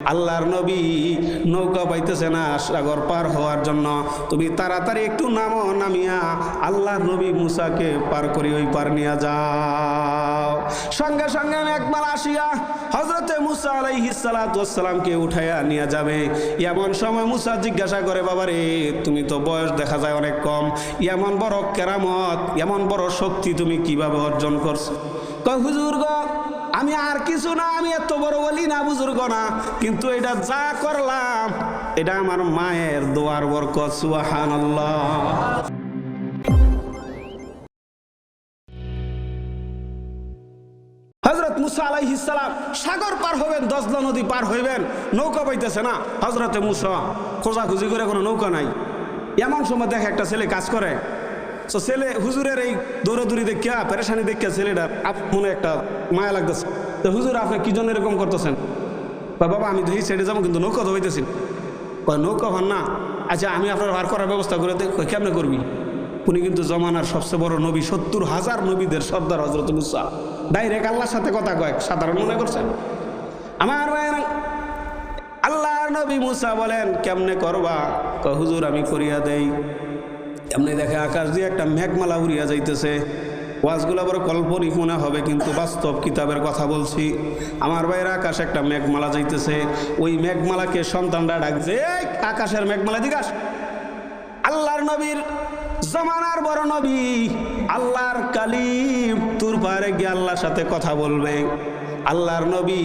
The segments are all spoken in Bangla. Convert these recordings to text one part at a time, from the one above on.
আল্লাহর নবী নৌকা পাইতেছে না সাগর পার হওয়ার জন্য। তুমি তাড়াতাড়ি একটু নামো, নামিয়া আল্লাহর নবী মুসাকে পার করি ওই পার নিয়ে যাও। সঙ্গে সঙ্গে একবার আসিয়া হজরতে মুসা আলাইহিসালামকে উঠাইয়া নিয়ে যাবে। এমন সময় মুসা জিজ্ঞাসা করে বাবা রে তুমি তো বয়স দেখা যায় অনেক কম। এমন বড় কেরামত, এমন বড় শক্তি তুমি কীভাবে অর্জন করছ? হুজুর গো আমি আর কিছু না, আমি এত বড় বলি না, বুজুর্গ না, কিন্তু এটা যা করলাম, এটা আমার মায়ের দোয়ার বরকত সুহান হজরত মুসা আলাইহিসালাম সাগর পার হবেন দশলা নদী পার হইবেন, নৌকা পাইতেছে না। হজরতে করে নৌকা নাই। এমন সময় দেখে একটা ছেলে কাজ করে। তো ছেলে, হুজুরের এই দৌড়াদৌড়ি দেখিয়া, পেরেশানি দেখিয়া ছেলেটার আপ মনে একটা মায়া লাগতেছে। তো হুজুর, আপনি কি জন্য এরকম করতেছেন? বাবা, আমি দেখি সাইডে যাব, কিন্তু নৌকা তো নৌকা হন না। আচ্ছা আমি আপনার বার করার ব্যবস্থা করে দেখ কেমনে করবি? উনি কিন্তু জমানার সবচেয়ে বড় নবী, সত্তর হাজার নবীদের সর্দার হজরত মুসা। ডাইরেক্ট আল্লাহর সাথে কথা কয়েক সাধারণ মনে করছেন? আমার ভাইয়েরা, আল্লাহর নবী মুসা বলেন, কেমনে করবা? হুজুর, আমি করিয়া দেই। এমনি দেখে আকাশ দিয়ে একটা মেঘমালা উড়িয়া যাইতেছে। ওয়াজগুলো বড় কল্পনিক মনে হবে, কিন্তু বাস্তব কিতাবের কথা বলছি। আমার বাইরে আকাশ একটা মেঘমালা যাইতেছে। ওই মেঘমালাকে সন্তানরা ডাকছে আকাশের মেঘমালা দিগাস আল্লাহর নবীর জমানার বড় নবী, আল্লাহর কালিম। তুর পারে গিয়ে আল্লাহর সাথে কথা বলবে। আল্লাহর নবী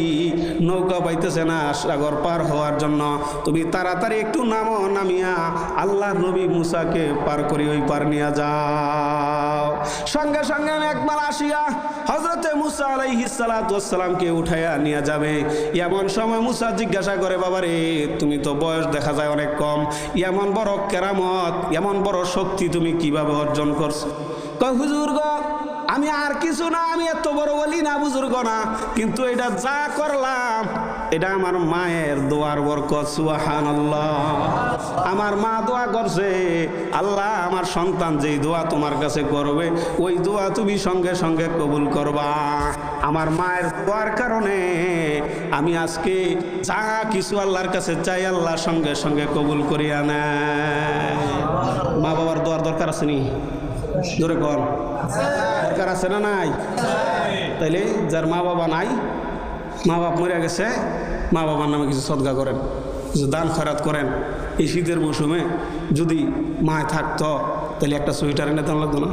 নৌকা পাইতেছে না সাগর পার হওয়ার জন্য। তুমি তাড়াতাড়ি একটু নামো, নামিয়া আল্লাহর নবী মুসাকে পার করি ওই পার নিয়ে যাও। সঙ্গে সঙ্গে একবার আসিয়া হজরতে মুসা আলাইহিসালামকে উঠাইয়া নিয়ে যাবে। এমন সময় মুসা জিজ্ঞাসা করে, বাবারে, তুমি তো বয়স দেখা যায় অনেক কম। এমন বড় কেরামত, এমন বড় শক্তি তুমি কীভাবে অর্জন করছ? হুজুর গো আমি আর কিছু না, আমি এত বড় বলি না, বুজুর্গ না, কিন্তু এটা যা করলাম, এটা আমার মায়ের দোয়ার বরকত সুহান আমার মা দোয়া করছে, আল্লাহ আমার সন্তান যেই দোয়া তোমার কাছে করবে, ওই দোয়া তুমি সঙ্গে সঙ্গে কবুল করবা। আমার মায়ের দোয়ার কারণে আমি আজকে যা কিছু আল্লাহর কাছে চাই, আল্লাহ সঙ্গে সঙ্গে কবুল করিয়া নেয়। মা বাবার দোয়ার দরকার আছে নি? জোরে কর দরকার আছে না নাই? তাইলে যার মা বাবা নাই, মা বাপ মরে গেছে, মা বাবার নামে কিছু সদগা করেন, কিছু দান খরাত করেন। এই শীতের মৌসুমে যদি মায় থাকতো তাহলে একটা সোয়েটার এনে দেওয়া লাগতো না?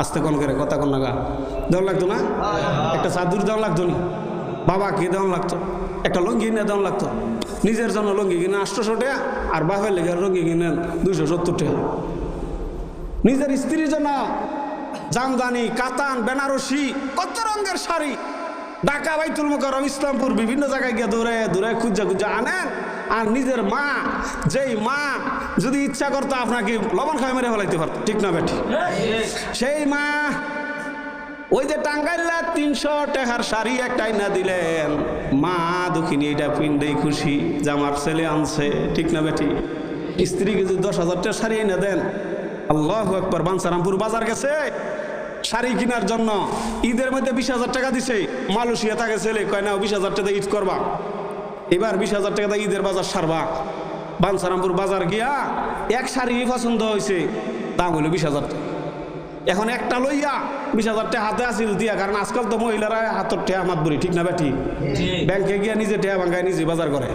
আস্তে কোন করে, কথা কোন লাগা দেওয়া লাগতো না? একটা চাদুর দেওয়া লাগতো নি? বাবাকে দেওয়া লাগতো, একটা লঙ্গি কিনে দেওয়া লাগতো। নিজের জন্য লঙ্গি কিনে আটশোশো টাকা, আর বাপের লেগে লঙ্গি কিনেন দুইশো সত্তর টাকা। নিজের স্ত্রীর জন্য জামদানি, কাতান, বেনারসি, কত রঙের শাড়ি? ঢাকা, বাইতুল মোকারম ইসলামপুর, বিভিন্ন জায়গায় গিয়ে দূরে দূরে খুঁজে খুঁজে আনেন। আর নিজের মা, যেই মা, যদি ইচ্ছা করতো আপনাকে লবণ খাই মেরে ফেলাইতে পারতো, ঠিক না বেটি সেই মা, ওই যে টাঙ্গাইলা তিনশো টাকার শাড়ি একটাই না দিলেন। মা দুঃখিনী, এটা পিন্ডেই খুশি যে আমার ছেলে আনছে, ঠিক না বেটি স্ত্রীকে যদি দশ হাজার টাকা শাড়ি এনে দেন, আল্লাহ একবার বাঞ্চারামপুর বাজার গেছে। শাড়ি কেনার জন্য। ঈদের মধ্যে বিশ হাজার টাকা দিছে। মালয়েশিয়া থাকে ছেলে কয় না বিশ হাজার টাকা ঈদ করবা। এবার বিশ হাজার টাকা দিয়ে ঈদের বাজার সারবা। বানসারামপুর বাজার গিয়া এক শাড়ি পছন্দ হয়েছে দাম হলো বিশ হাজার টাকা। এখন একটা লইয়া বিশ হাজার টাকা হাতে আসিল দিয়া কারণ আজকাল তো মহিলারা হাতের টেয়া মাত বলি ঠিক না বেটি? ব্যাংকে গিয়া নিজে টেয়া ভাঙ্গায় নিজে বাজার করে।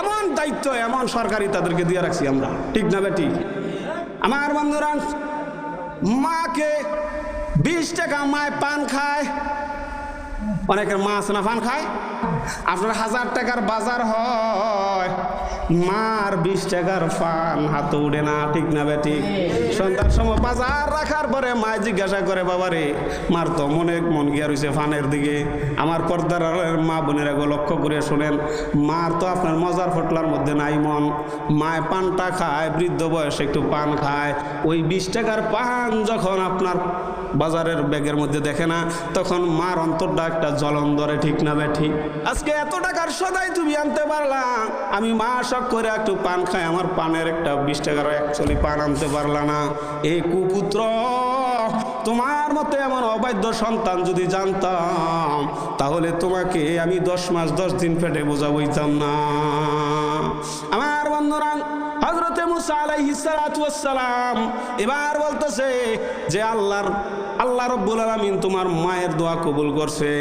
এমন দায়িত্ব এমন সরকারি তাদেরকে দিয়ে রাখছি আমরা ঠিক না বেটি? আমার বন্ধুরা মাকে বিশ টাকা মায় পান খায়। অনেকের মাছ না পান খায়। আপনার হাজার টাকার বাজার হয়। মার বিশ টাকার পান হাতে উঠে না, ঠিক না বেটি সন্ধ্যার সময় বাজার রাখার পরে মা জিজ্ঞাসা করে, বাবারে, মার তো মনে মন গিয়া রয়েছে ফানের দিকে। আমার পর্দার মা বোনেরা গো, লক্ষ্য করে শোনেন, মার তো আপনার মজার ফটলার মধ্যে নাই মন। মায় পানটা খায়, বৃদ্ধ বয়সে একটু পান খায়। ওই বিশ টাকার পান যখন আপনার বাজারের ব্যাগের মধ্যে দেখে না, তখন মার অন্তরটা একটা জ্বলন ধরে, ঠিক না বেঠি আজকে এত টাকার সদাই তুমি আনতে পারলাম আমি মা শখ করে একটু পান খাই, আমার পানের একটা বিশ টাকার একচল্লি পান আনতে পারলাম না। এই কুপুত্র, তোমার মতো এমন অবাধ্য সন্তান যদি জানতাম, তাহলে তোমাকে আমি দশ মাস, দশ দিন পেটে বোঝা বইতাম না। আমার বন্ধুরা হজরতে মুসা আলাইহিসালাম এবার বলতেছে যে আল্লাহর, আল্লাহ রব্বুল আলমিন তোমার মায়ের দোয়া কবুল করছে।